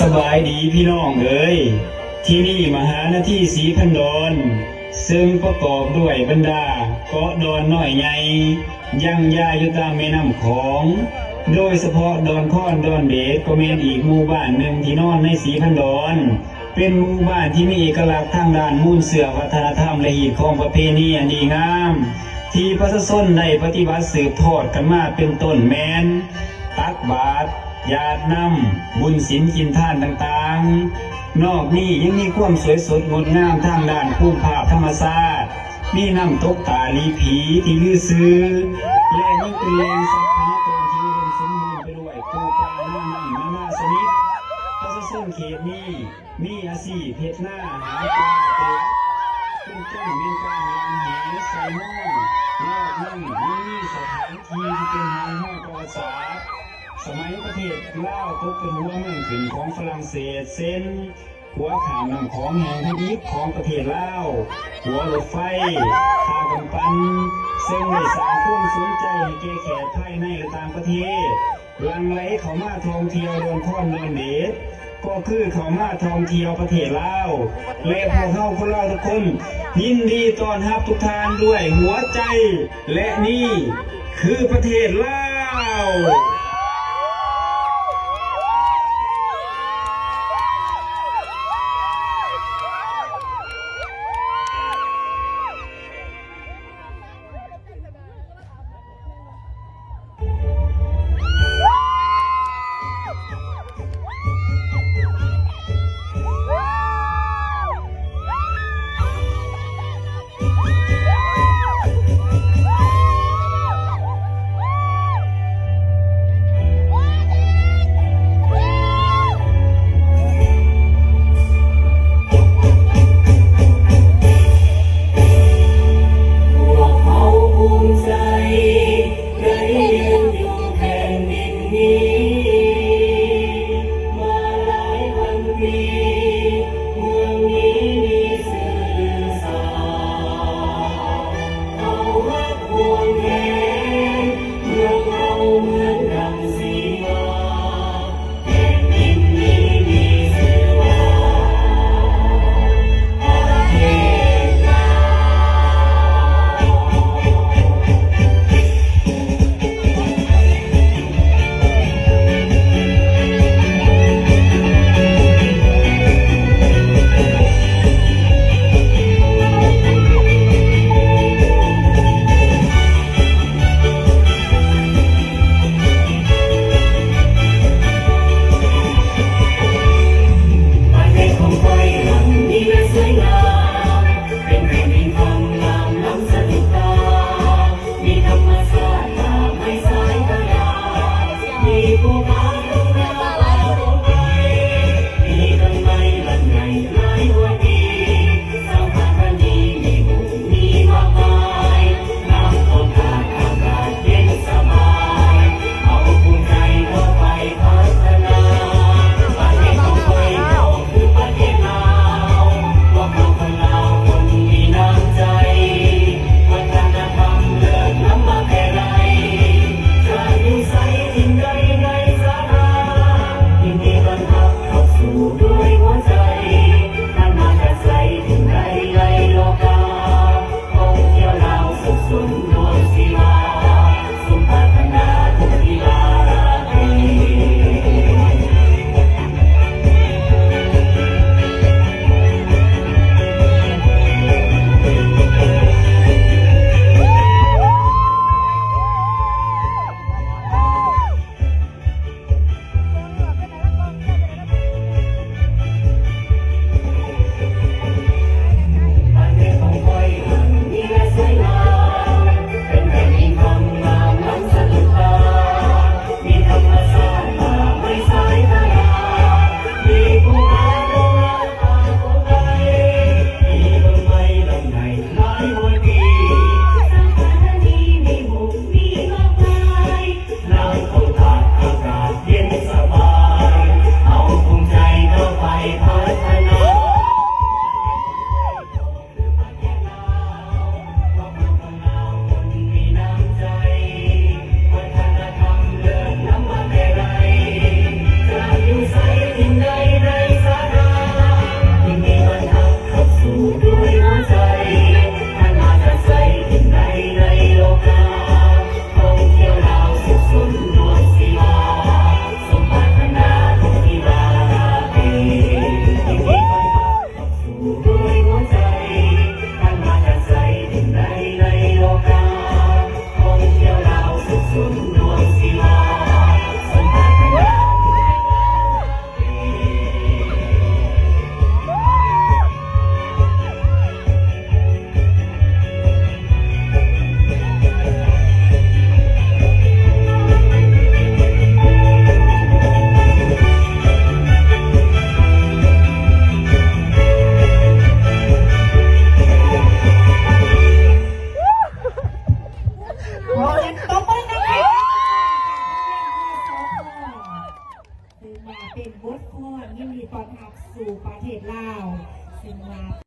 สบายดีพี่น้องเอ้ยที่นี่มหาหน้าที่สีพันดอนซึ่งประกอบด้วยบรรดาเกาะดอนน้อยใหญ่ยังยาอยู่ตามแม่น้ำของ โดยเฉพาะดอนค้อนดอนเบสก็เป็นอีกหมู่บ้านหนึ่งที่นอนในสีพันดอน เป็นหมู่บ้านที่มีเอกลักษณ์ทางด้านมูลเสือวัฒนธรรมและหีดของประเพณีอันดีงาม ที่ประชาชนได้ปฏิบัติสืบทอดกันมาเป็นต้นแมนตักบาตร ญาตินำบุญศีลกินท่านต่างๆ นอกนี้ยังมีความสวยสดงดงามทางด้านภูมิภาพธรรมชาติมีน้ำตกตาลีผีที่ลือซื้อและยังเป็นแหล่งทรัพยากรที่อุดมสมบูรณ์ไปด้วยปูปลาหน้าน้ำนานาชนิดประชาชนเขตนี้มีอาชีพเพชรหน้าหาปลาเป็ดเป็นต้นเมียนการวางแหใส่หม้อนอกนั่นยังมีสถานที่ที่เป็นทางห้องประวัติศาสตร์ สมัยประเทศลาวตกเป็นหัวเมืองขึ้นของฝรั่งเศสเส้นหัวขามนำของแห่งทวีปของประเทศลาว หัวรถไฟทางกำปันซึ่งได้สร้างความสนใจให้แก่แขกภายในและต่างประเทศลังไหลเขามาท่องเที่ยวโดนค้อนโดนเดชก็คือเขามาท่องเที่ยวประเทศลาวและพวกเขาคนเราทุกคน ยินดีต้อนรับทุกทานด้วยหัวใจ และนี่คือประเทศลาว